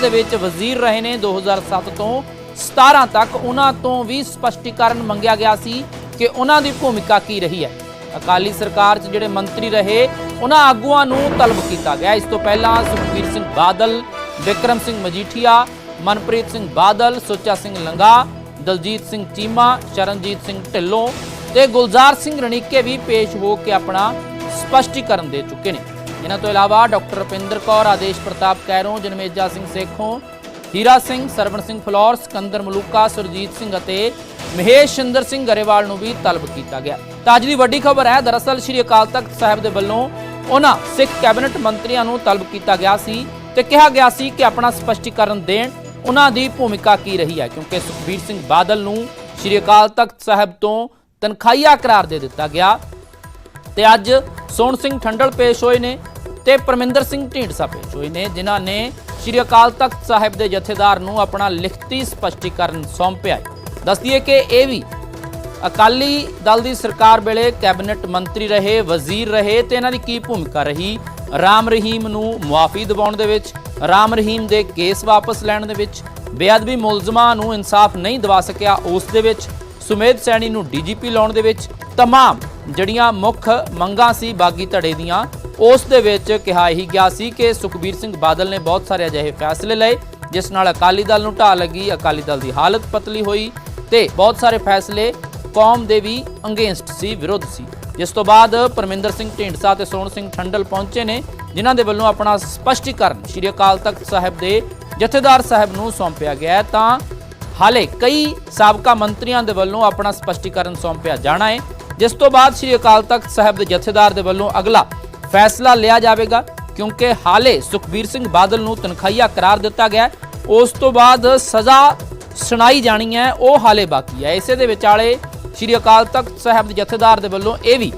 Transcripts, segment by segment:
ਦੇ ਵਿੱਚ ਵਜ਼ੀਰ ਰਹੇ ਨੇ 2007 ਤੋਂ 17 ਤੱਕ। ਉਹਨਾਂ ਤੋਂ ਵੀ ਸਪਸ਼ਟੀਕਰਨ ਮੰਗਿਆ ਗਿਆ ਸੀ ਕਿ ਉਹਨਾਂ ਦੀ ਭੂਮਿਕਾ ਕੀ ਰਹੀ ਹੈ। ਅਕਾਲੀ ਸਰਕਾਰ 'ਚ ਜਿਹੜੇ ਮੰਤਰੀ ਰਹੇ, ਉਹਨਾਂ ਆਗੂਆਂ ਨੂੰ ਤਲਬ ਕੀਤਾ ਗਿਆ। ਇਸ ਤੋਂ ਪਹਿਲਾਂ ਸੁਖਬੀਰ ਸਿੰਘ ਬਾਦਲ, ਵਿਕਰਮ ਸਿੰਘ ਮਜੀਠੀਆ, ਮਨਪ੍ਰੀਤ ਸਿੰਘ ਬਾਦਲ, ਸੁੱਚਾ ਸਿੰਘ ਲੰਗਾ, ਦਲਜੀਤ ਸਿੰਘ ਚੀਮਾ, ਚਰਨਜੀਤ ਸਿੰਘ ਢਿੱਲੋਂ ਤੇ ਗੁਲਜ਼ਾਰ ਸਿੰਘ ਰਣੀਕੇ ਵੀ ਪੇਸ਼ ਹੋ ਕੇ ਆਪਣਾ ਸਪਸ਼ਟੀਕਰਨ ਦੇ ਚੁੱਕੇ ਨੇ। ਇਹਨਾਂ ਤੋਂ ਇਲਾਵਾ ਡਾਕਟਰ ਰੁਪਿੰਦਰ ਕੌਰ, ਆਦੇਸ਼ ਪ੍ਰਤਾਪ ਕੈਰੋਂ, ਜਨਮੇਜਾ ਸਿੰਘ ਸੇਖੋਂ, ਹੀਰਾ ਸਿੰਘ, ਸਰਵਣ ਸਿੰਘ ਫਲੌਰ, ਸਿਕੰਦਰ ਮਲੂਕਾ, ਸੁਰਜੀਤ ਸਿੰਘ ਅਤੇ ਮਹੇਸ਼ਿੰਦਰ ਸਿੰਘ ਗਰੇਵਾਲ ਨੂੰ ਵੀ ਤਲਬ ਕੀਤਾ ਗਿਆ। ਤਾਂ ਅੱਜ ਦੀ ਵੱਡੀ ਖਬਰ ਹੈ, ਦਰਅਸਲ ਸ੍ਰੀ ਅਕਾਲ ਤਖਤ ਸਾਹਿਬ ਦੇ ਵੱਲੋਂ ਉਹਨਾਂ ਸਿੱਖ ਕੈਬਨਿਟ ਮੰਤਰੀਆਂ ਨੂੰ ਤਲਬ ਕੀਤਾ ਗਿਆ ਸੀ ਤੇ ਕਿਹਾ ਗਿਆ ਸੀ ਕਿ ਆਪਣਾ ਸਪਸ਼ਟੀਕਰਨ ਦੇਣ ਉਹਨਾਂ ਦੀ ਭੂਮਿਕਾ ਕੀ ਰਹੀ ਹੈ, ਕਿਉਂਕਿ ਸੁਖਬੀਰ ਸਿੰਘ ਬਾਦਲ ਨੂੰ ਸ੍ਰੀ ਅਕਾਲ ਤਖਤ ਸਾਹਿਬ ਤੋਂ ਤਨਖਾਹੀਆ ਕਰਾਰ ਦੇ ਦਿੱਤਾ ਗਿਆ। ਤੇ ਅੱਜ ਸੋਹਣ ਸਿੰਘ ਠੰਡਲ ਪੇਸ਼ ਹੋਏ ਨੇ। ਤੇ ਪਰਮਿੰਦਰ ਸਿੰਘ ਢੀਂਡਸਾ ਪੇਸ਼ ਹੋਏ ਨੇ ਜਿਨ੍ਹਾਂ ਨੇ ਸ੍ਰੀ ਅਕਾਲ ਤਖਤ ਸਾਹਿਬ ਦੇ ਜਥੇਦਾਰ ਨੂੰ ਆਪਣਾ ਲਿਖਤੀ ਸਪਸ਼ਟੀਕਰਨ ਸੌਂਪਿਆ ਹੈ ਦੱਸਦੀਏ ਕਿ ਇਹ ਵੀ ਅਕਾਲੀ ਦਲ ਦੀ ਸਰਕਾਰ ਵੇਲੇ ਕੈਬਨਿਟ ਮੰਤਰੀ ਰਹੇ ਵਜ਼ੀਰ ਰਹੇ ਤੇ ਇਹਨਾਂ ਦੀ ਕੀ ਭੂਮਿਕਾ ਰਹੀ ਰਾਮ ਰਹੀਮ ਨੂੰ ਮੁਆਫੀ ਦਿਵਾਉਣ ਦੇ ਵਿੱਚ ਰਾਮ ਰਹੀਮ ਦੇ ਕੇਸ ਵਾਪਸ ਲੈਣ ਦੇ ਵਿੱਚ ਬੇਅਦਬੀ ਮੁਲਜ਼ਮਾਂ ਨੂੰ ਇਨਸਾਫ ਨਹੀਂ ਦਿਵਾ ਸਕਿਆ ਉਸ ਦੇ ਵਿੱਚ ਸੁਮੇਧ ਸੈਣੀ ਨੂੰ ਡੀਜੀਪੀ ਲਾਉਣ ਦੇ ਵਿੱਚ तमाम ਜਿਹੜੀਆਂ ਮੁੱਖ ਮੰਗਾਂ ਸੀ ਬਾਗੀ ਧੜੇ ਦੀਆਂ ਉਸ ਦੇ ਵਿੱਚ ਕਿਹਾ ਹੀ ਗਿਆ ਸੀ ਕਿ ਸੁਖਬੀਰ ਸਿੰਘ ਬਾਦਲ ਨੇ ਬਹੁਤ ਸਾਰੇ ਅਜਿਹੇ ਫੈਸਲੇ ਲਏ, ਜਿਸ ਨਾਲ ਅਕਾਲੀ ਦਲ ਨੂੰ ਢਾਹ ਲੱਗੀ, ਅਕਾਲੀ ਦਲ ਦੀ ਹਾਲਤ ਪਤਲੀ ਹੋਈ ਤੇ ਬਹੁਤ ਸਾਰੇ ਫੈਸਲੇ ਕੌਮ ਦੇ ਵੀ ਅੰਗੇਂਸਟ ਸੀ, ਵਿਰੁੱਧ ਸੀ। ਜਿਸ ਤੋਂ ਬਾਅਦ ਪਰਮਿੰਦਰ ਸਿੰਘ ਢੀਂਡਸਾ ਤੇ ਸੋਹਣ ਸਿੰਘ ਠੰਡਲ ਪਹੁੰਚੇ ਨੇ, ਜਿਨ੍ਹਾਂ ਦੇ ਵੱਲੋਂ ਆਪਣਾ ਸਪਸ਼ਟੀਕਰਨ ਸ਼੍ਰੀ ਅਕਾਲ ਤਖਤ ਸਾਹਿਬ ਦੇ ਜਥੇਦਾਰ ਸਾਹਿਬ ਨੂੰ ਸੌਂਪਿਆ ਗਿਆ ਤਾਂ ਹਾਲੇ ਕਈ ਸਾਬਕਾ ਮੰਤਰੀਆਂ ਦੇ ਵੱਲੋਂ ਆਪਣਾ ਸਪਸ਼ਟੀਕਰਨ ਸੌਂਪਿਆ ਜਾਣਾ ਹੈ। ਜਿਸ ਤੋਂ ਬਾਅਦ ਸ੍ਰੀ ਅਕਾਲ ਤਖਤ ਸਾਹਿਬ ਦੇ ਜਥੇਦਾਰ ਦੇ ਵੱਲੋਂ ਅਗਲਾ ਫੈਸਲਾ ਲਿਆ ਜਾਵੇਗਾ, ਕਿਉਂਕਿ ਹਾਲੇ ਸੁਖਬੀਰ ਸਿੰਘ ਬਾਦਲ ਨੂੰ ਤਨਖਾਹੀਆ ਕਰਾਰ ਦਿੱਤਾ ਗਿਆ ਉਸ ਤੋਂ ਬਾਅਦ ਸਜ਼ਾ ਸੁਣਾਈ ਜਾਣੀ ਹੈ, ਉਹ ਹਾਲੇ ਬਾਕੀ ਹੈ। ਇਸੇ ਦੇ ਵਿਚਾਲੇ ਸ੍ਰੀ ਅਕਾਲ ਤਖਤ ਸਾਹਿਬ ਦੇ ਜਥੇਦਾਰ ਦੇ ਵੱਲੋਂ ਇਹ ਵੀ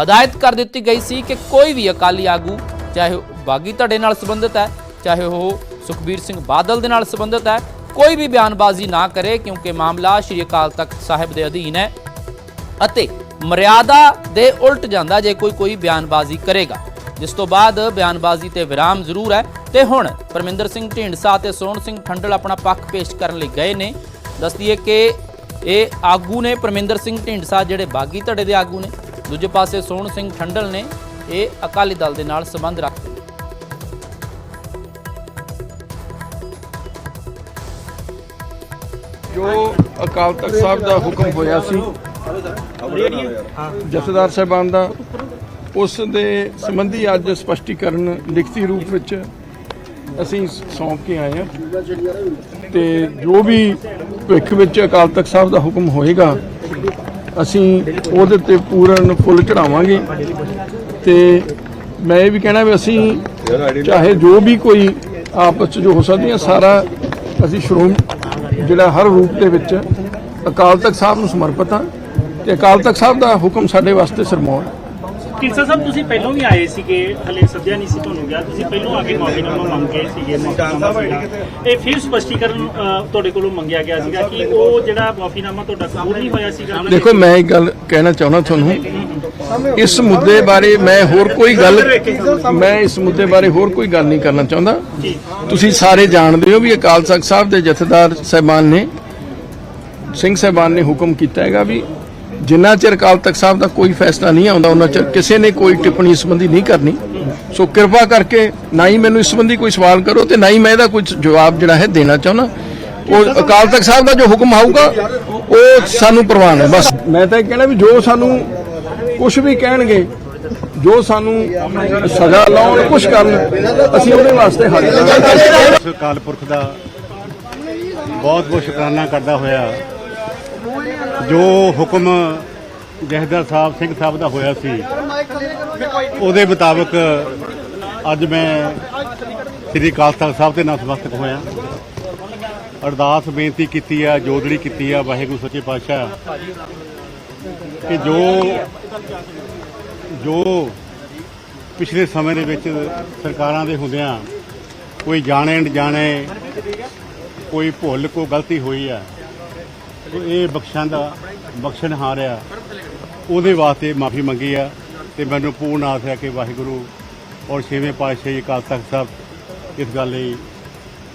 ਹਦਾਇਤ ਕਰ ਦਿੱਤੀ ਗਈ ਸੀ ਕਿ ਕੋਈ ਵੀ ਅਕਾਲੀ ਆਗੂ, ਚਾਹੇ ਉਹ ਬਾਗੀ ਧੜੇ ਨਾਲ ਸੰਬੰਧਿਤ ਹੈ, ਚਾਹੇ ਉਹ ਸੁਖਬੀਰ ਸਿੰਘ ਬਾਦਲ ਦੇ ਨਾਲ ਸੰਬੰਧਿਤ ਹੈ, ਕੋਈ ਵੀ ਬਿਆਨਬਾਜ਼ੀ ਨਾ ਕਰੇ, ਕਿਉਂਕਿ ਮਾਮਲਾ ਸ੍ਰੀ ਅਕਾਲ ਤਖਤ ਸਾਹਿਬ ਦੇ ਅਧੀਨ ਹੈ। ਅਤੇ ਮਰਿਆਦਾ ਦੇ ਉਲਟ ਜਾਂਦਾ ਜੇ ਕੋਈ ਕੋਈ ਬਿਆਨਬਾਜ਼ੀ ਕਰੇਗਾ। ਜਿਸ ਤੋਂ ਬਾਅਦ ਬਿਆਨਬਾਜ਼ੀ ਤੇ ਵਿਰਾਮ ਜ਼ਰੂਰ ਹੈ। ਤੇ ਹੁਣ ਪਰਮਿੰਦਰ ਸਿੰਘ ਢੀਂਡਸਾ ਤੇ ਸੋਹਣ ਸਿੰਘ ਠੰਡਲ ਆਪਣਾ ਪੱਖ ਪੇਸ਼ ਕਰਨ ਲਈ ਗਏ ਨੇ। ਦੱਸਦੀਏ ਕਿ ਇਹ ਆਗੂ ਨੇ ਪਰਮਿੰਦਰ ਸਿੰਘ ਢੀਂਡਸਾ ਜਿਹੜੇ ਬਾਗੀ ਧੜੇ ਦੇ ਆਗੂ ਨੇ। ਦੂਜੇ ਪਾਸੇ ਸੋਹਣ ਸਿੰਘ ਠੰਡਲ ਨੇ ਇਹ ਅਕਾਲੀ ਦਲ ਦੇ ਨਾਲ ਸੰਬੰਧ ਰੱਖਦੇ ਨੇ ਜੋ ਅਕਾਲ ਤਖਤ ਸਾਹਿਬ ਦਾ ਹੁਕਮ ਹੋਇਆ ਸੀ ਜਥੇਦਾਰ ਸਾਹਿਬਾਨ ਦਾ, ਉਸ ਦੇ ਸੰਬੰਧੀ ਅੱਜ ਸਪਸ਼ਟੀਕਰਨ ਲਿਖਤੀ ਰੂਪ ਵਿੱਚ ਅਸੀਂ ਸੌਂਪ ਕੇ ਆਏ ਹਾਂ। ਤੇ ਜੋ ਵੀ ਭਵਿੱਖ ਵਿੱਚ ਅਕਾਲ ਤਖਤ ਸਾਹਿਬ ਦਾ ਹੁਕਮ ਹੋਏਗਾ, ਅਸੀਂ ਉਹਦੇ ਤੇ ਪੂਰਨ ਫੁੱਲ ਚੜਾਵਾਂਗੇ ਤੇ ਮੈਂ ਇਹ ਵੀ ਕਹਿਣਾ ਵੀ ਅਸੀਂ ਚਾਹੇ ਜੋ ਵੀ ਕੋਈ ਆਪਸ 'ਚ ਜੋ ਹੋ ਸਕਦੀਆਂ, ਸਾਰਾ ਅਸੀਂ ਸ਼੍ਰੋਮ ਜਿਹੜਾ ਹਰ ਰੂਪ ਦੇ ਵਿੱਚ ਅਕਾਲ ਤਖਤ ਸਾਹਿਬ ਨੂੰ ਸਮਰਪਿਤ ਹਾਂ। ਤੇ ਅਕਾਲ ਤਖਤ ਸਾਹਿਬ ਦਾ ਹੁਕਮ ਸਾਡੇ ਵਾਸਤੇ ਸਰਮੌਣ ਹੈ ਕਿਰਸਾ ਸਾਹਿਬ ਤੁਸੀਂ ਪਹਿਲਾਂ ਵੀ ਆਏ ਸੀਗੇ ਹਲੇ ਸੱਦਿਆ ਨਹੀਂ ਸੀ ਤੁਹਾਨੂੰ ਗਿਆ। ਤੁਸੀਂ ਪਹਿਲਾਂ ਆ ਕੇ ਮਾਫੀਨਾਮਾ ਮੰਗ ਕੇ ਸੀਗੇ ਇਹ ਫਿਰ ਸਪਸ਼ਟੀਕਰਨ ਤੁਹਾਡੇ ਕੋਲੋਂ ਮੰਗਿਆ ਗਿਆ ਸੀਗਾ ਕਿ ਉਹ ਜਿਹੜਾ ਮਾਫੀਨਾਮਾ ਤੁਹਾਡਾ ਕਬੂਲ ਨਹੀਂ ਹੋਇਆ ਸੀਗਾ। ਦੇਖੋ ਮੈਂ ਇੱਕ ਗੱਲ ਕਹਿਣਾ ਚਾਹੁੰਦਾ ਤੁਹਾਨੂੰ। ਇਸ ਮੁੱਦੇ ਬਾਰੇ ਮੈਂ ਹੋਰ ਕੋਈ ਗੱਲ ਮੈਂ ਇਸ ਮੁੱਦੇ ਬਾਰੇ ਹੋਰ ਕੋਈ ਗੱਲ ਨਹੀਂ ਕਰਨਾ ਚਾਹੁੰਦਾ। ਤੁਸੀਂ ਸਾਰੇ ਜਾਣਦੇ ਹੋ ਵੀ ਅਕਾਲ ਤਖਤ ਸਾਹਿਬ ਦੇ ਜਥੇਦਾਰ ਸਹਿਬਾਨ ਨੇ ਸਿੰਘ ਸਹਿਬਾਨ ਨੇ ਹੁਕਮ ਕੀਤਾ ਹੈਗਾ ਵੀ ਜਿੰਨਾ ਚਿਰ ਅਕਾਲ ਤਖਤ ਸਾਹਿਬ ਦਾ ਕੋਈ ਫੈਸਲਾ ਨਹੀਂ ਆਉਂਦਾ ਉਹਨਾਂ ਚਿਰ ਕਿਸੇ ਨੇ ਕੋਈ ਟਿੱਪਣੀ ਇਸ ਸੰਬੰਧੀ ਨਹੀਂ ਕਰਨੀ। ਸੋ ਕਿਰਪਾ ਕਰਕੇ ਨਾ ਹੀ ਮੈਨੂੰ ਇਸ ਸੰਬੰਧੀ ਕੋਈ ਸਵਾਲ ਕਰੋ ਤੇ ਨਾ ਹੀ ਮੈਂ ਇਹਦਾ ਕੋਈ ਜਵਾਬ ਜਿਹੜਾ ਹੈ ਦੇਣਾ ਚਾਹੁੰਦਾ। ਉਹ ਅਕਾਲ ਤਖਤ ਸਾਹਿਬ ਦਾ ਜੋ ਹੁਕਮ ਆਊਗਾ ਉਹ ਸਾਨੂੰ ਪ੍ਰਵਾਨ ਹੈ ਬਸ। ਮੈਂ ਤਾਂ ਇਹ ਕਹਿਣਾ ਵੀ ਜੋ ਸਾਨੂੰ ਕੁਝ ਵੀ ਕਹਿਣਗੇ ਜੋ ਸਾਨੂੰ ਸਜ਼ਾ ਲਾਉਣ ਕੁਝ ਕਰਨ ਅਸੀਂ ਉਹਦੇ ਵਾਸਤੇ ਹਾਜ਼ਰ ਹਾਂ ਉਸ ਅਕਾਲ ਪੁਰਖ ਦਾ ਬਹੁਤ ਬਹੁਤ ਸ਼ੁਕਰਾਨਾ ਕਰਦਾ ਹੋਇਆ ਜੋ ਹੁਕਮ ਜਹਦਰ ਸਾਹਿਬ, ਸਿੰਘ ਸਾਹਿਬ ਦਾ ਹੋਇਆ ਸੀ, ਉਹਦੇ ਮੁਤਾਬਕ ਅੱਜ ਮੈਂ ਸ੍ਰੀ ਅਕਾਲ ਤਖਤ ਸਾਹਿਬ ਦੇ ਨਾਲ ਸਮਸਤਕ ਹੋਇਆ। ਅਰਦਾਸ ਬੇਨਤੀ ਕੀਤੀ ਆ ਜੋਦੜੀ ਕੀਤੀ ਆ, ਵਾਹਿਗੁਰੂ ਸੱਚੇ ਪਾਤਸ਼ਾਹ, ਕਿ ਜੋ ਜੋ ਪਿਛਲੇ ਸਮੇਂ ਦੇ ਵਿੱਚ ਸਰਕਾਰਾਂ ਦੇ ਹੁੰਦਿਆਂ ਕੋਈ ਜਾਣੇ ਅਣਜਾਣੇ ਕੋਈ ਭੁੱਲ ਕੋ ਗਲਤੀ ਹੋਈ ਆ ਇਹ ਬਖਸ਼ਣ ਦਾ ਬਖਸ਼ਣ ਹਾਰਿਆ ਉਹਦੇ ਵਾਸਤੇ ਮਾਫੀ ਮੰਗੀ ਆ ਤੇ ਮੈਨੂੰ ਪੂਰਨ ਆਸ ਹੈ ਕਿ ਵਾਹਿਗੁਰੂ ਔਰ ਛੇਵੇਂ ਪਾਤਸ਼ਾਹ ਜੀ ਅਕਾਲ ਤਖਤ ਸਾਹਿਬ ਇਸ ਗੱਲ ਲਈ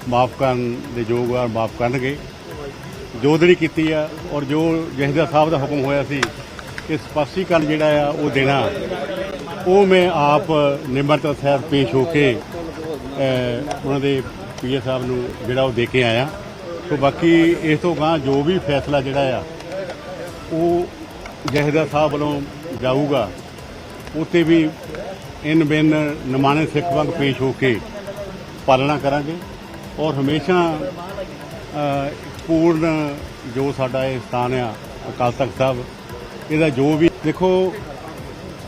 ਮਾਫ ਕਰਨ ਦੇ ਯੋਗ ਆ ਮਾਫ ਕਰਨਗੇ। ਜੋ ਜਿਹੜੀ ਕੀਤੀ ਆ ਔਰ ਜੋ ਜਹਦਾ ਸਾਹਿਬ ਦਾ ਹੁਕਮ ਹੋਇਆ ਸੀ ਕਿ ਸਪਸ਼ਟੀਕਰਨ ਜਿਹੜਾ ਆ ਉਹ ਦੇਣਾ, ਉਹ ਮੈਂ ਆਪ ਨਿਮਰਤਾ ਸਾਹਿਬ ਪੇਸ਼ ਹੋ ਕੇ ਉਹਨਾਂ ਦੇ ਪੀਏ ਸਾਹਿਬ ਨੂੰ ਜਿਹੜਾ ਉਹ ਦੇ ਕੇ ਆਇਆ। ਸੋ ਬਾਕੀ ਇਸ ਤੋਂ ਗਾਂ ਜੋ ਵੀ ਫੈਸਲਾ ਜਿਹੜਾ ਆ, ਉਹ ਜਹਦਾ ਸਾਹਿਬ ਵੱਲੋਂ ਜਾਊਗਾ। ਉੱਤੇ ਵੀ ਇਨ ਬਿਨ ਨਮਾਣੇ ਸਿੱਖ ਵਾਂਗ ਪੇਸ਼ ਹੋ ਕੇ ਪਾਲਣਾ ਕਰਾਂਗੇ। ਔਰ ਹਮੇਸ਼ਾ ਪੂਰਨ ਜੋ ਸਾਡਾ ਇਹ ਸਥਾਨ ਆ, ਅਕਾਲ ਤਖਤ ਸਾਹਿਬ, ਇਹਦਾ ਜੋ ਵੀ, ਦੇਖੋ,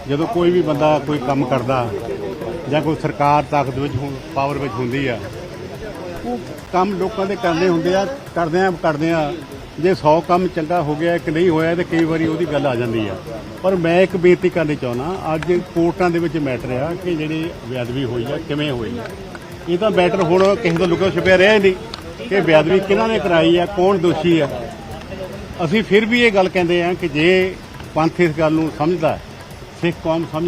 ਜਦੋਂ ਕੋਈ ਵੀ ਬੰਦਾ ਕੋਈ ਕੰਮ ਕਰਦਾ ਜਾਂ ਕੋਈ ਸਰਕਾਰ ਤਾਕਤ ਵਿੱਚ ਹੁਣ, ਪਾਵਰ ਵਿੱਚ ਹੁੰਦੀ ਆ, ਉਹ ਕੰਮ ਲੋਕਾਂ ਦੇ ਕਰਨੇ ਹੁੰਦੇ ਆ, ਕਰਦੇ ਆ ਕਰਦੇ ਆ। ਜੇ 100 ਕੰਮ ਚੰਗਾ ਹੋ ਗਿਆ ਕਿ ਨਹੀਂ ਹੋਇਆ ਤੇ ਕਈ ਵਾਰੀ ਉਹਦੀ ਗੱਲ ਆ ਜਾਂਦੀ ਆ। ਪਰ ਮੈਂ ਇੱਕ ਬੇਨਤੀ ਕਰਨੀ ਚਾਹੁੰਦਾ, ਅੱਜ ਕੋਰਟਾਂ ਦੇ ਵਿੱਚ ਮੈਟਰ ਆ ਕਿ ਜਿਹੜੀ ਬੇਅਦਬੀ ਹੋਈ ਆ, ਕਿਵੇਂ ਹੋਈ ਆ। ਇਹ ਤਾਂ ਮੈਟਰ ਹੁਣ ਕਿਸੇ ਦਾ ਲੁਕਿਆ ਛੁਪਿਆ ਰਿਹਾ ਹੀ ਨਹੀਂ ਕਿ ਬੇਅਦਬੀ ਕਿਹਨਾਂ ਨੇ ਕਰਾਈ ਆ, ਕੌਣ ਦੋਸ਼ੀ ਆ। ਅਸੀਂ ਫਿਰ ਵੀ ਇਹ ਗੱਲ ਕਹਿੰਦੇ ਆ ਕਿ ਜੇ ਪੰਥ ਇਸ ਗੱਲ ਨੂੰ ਸਮਝਦਾ, ਸਿੱਖ ਕੌਮ ਸਮਝ